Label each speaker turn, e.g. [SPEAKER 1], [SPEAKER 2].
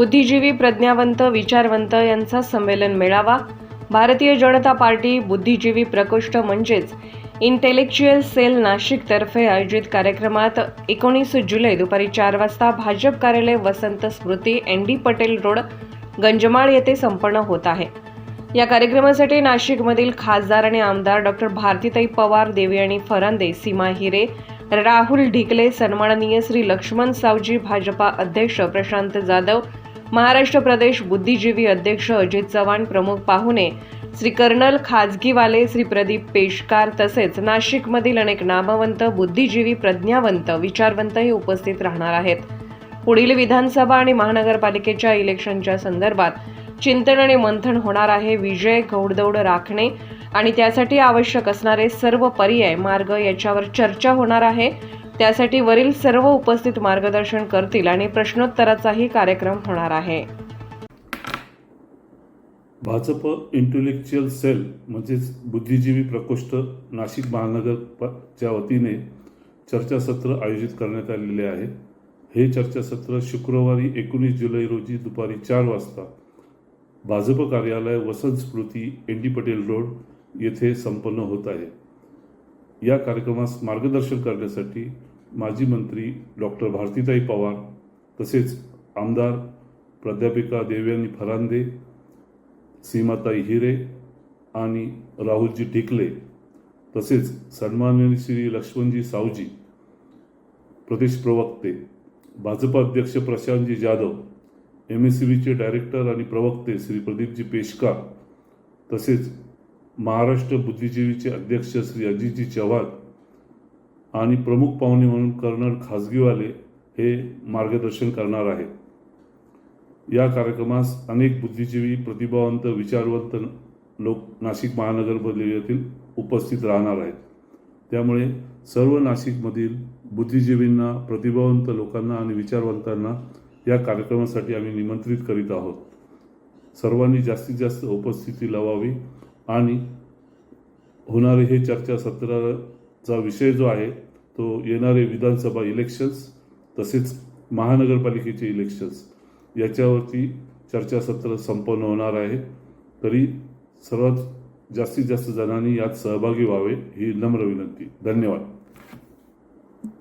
[SPEAKER 1] बुद्धिजीवी प्रज्ञावंत विचारवंत यांचा संमेलन मेळावा. भारतीय जनता पार्टी बुद्धिजीवी प्रकोष्ठ म्हणजेच इंटेलेक्च्युअल सेल नाशिकतर्फे आयोजित कार्यक्रमात एकोणीस जुलै दुपारी चार वाजता भाजप कार्यालय Vasant Smriti N D Patel road Ganjmal येथे संपन्न होत आहे. या कार्यक्रमासाठी नाशिकमधील खासदार आणि आमदार डॉक्टर भारतीताई पवार देवयानी फरांदे सीमा हिरे राहुल ढिकले सन्माननीय श्री लक्ष्मण सावजी भाजपा अध्यक्ष प्रशांत जाधव महाराष्ट्र प्रदेश बुद्धिजीवी अध्यक्ष अजित चव्हाण प्रमुख पाहुणे श्री कर्नल खाजगीवाले श्री प्रदीप पेशकार तसेच नाशिकमधील अनेक नामवंत बुद्धिजीवी प्रज्ञावंत विचारवंत हे उपस्थित राहणार आहेत. पुढील विधानसभा आणि महानगरपालिकेच्या इलेक्शनच्या संदर्भात चिंतन आणि मंथन होणार आहे. विजय घौडदौड राखणे आणि त्यासाठी आवश्यक असणारे सर्व पर्याय मार्ग याच्यावर चर्चा होणार आहे. त्यासाठी वरील सर्व उपस्थित मार्गदर्शन करतील आणि प्रश्नोत्तराचाही कार्यक्रम होणार आहे.
[SPEAKER 2] भाजप इंटेलेक्च्युअल सेल म्हणजेच बुद्धिजीवी प्रकोष्ठ नाशिक महानगरच्या वतीने चर्चासत्र आयोजित करण्यात आलेले आहे. हे चर्चासत्र शुक्रवारी एकोणीस जुलै रोजी दुपारी चार वाजता भाजप कार्यालय Vasant Smriti N D Patel road येथे संपन्न होत आहे. या कार्यक्रमास मार्गदर्शन करण्यासाठी माजी मंत्री डॉक्टर भारतीताई पवार तसेच आमदार प्राध्यापिका देवयानी फरांदे सीमाताई हिरे आणि राहुलजी ढिकले तसेच सन्माननीय श्री लक्ष्मणजी सावजी प्रदेश प्रवक्ते भाजपा अध्यक्ष Prashantji Jadhav M S C बीचे डायरेक्टर आणि प्रवक्ते श्री प्रदीपजी पेशकार तसेच महाराष्ट्र बुद्धिजीवीचे अध्यक्ष श्री अजितजी चव्हाण आणि प्रमुख पाहुणे म्हणून कर्नल खाजगीवाले हे मार्गदर्शन करणार आहेत. या कार्यक्रमास अनेक बुद्धिजीवी प्रतिभावंत विचारवंत लोक नाशिक महानगरपालिकेतील उपस्थित राहणार आहेत. त्यामुळे सर्व नाशिकमधील बुद्धिजीवींना प्रतिभावंत लोकांना आणि विचारवंतांना या कार्यक्रमासाठी आम्ही निमंत्रित करीत आहोत. सर्वांनी जास्तीत जास्त उपस्थिती लावावी. आणि होणारे हे चर्चासत्राचा विषय जो आहे तो येणारे विधानसभा इलेक्शन्स तसेच महानगरपालिकेचे इलेक्शन्स याच्यावरती चर्चासत्र संपन्न होणार आहे. तरी सर्वात जास्तीत जास्त जणांनी यात सहभागी व्हावे ही नम्र विनंती. धन्यवाद.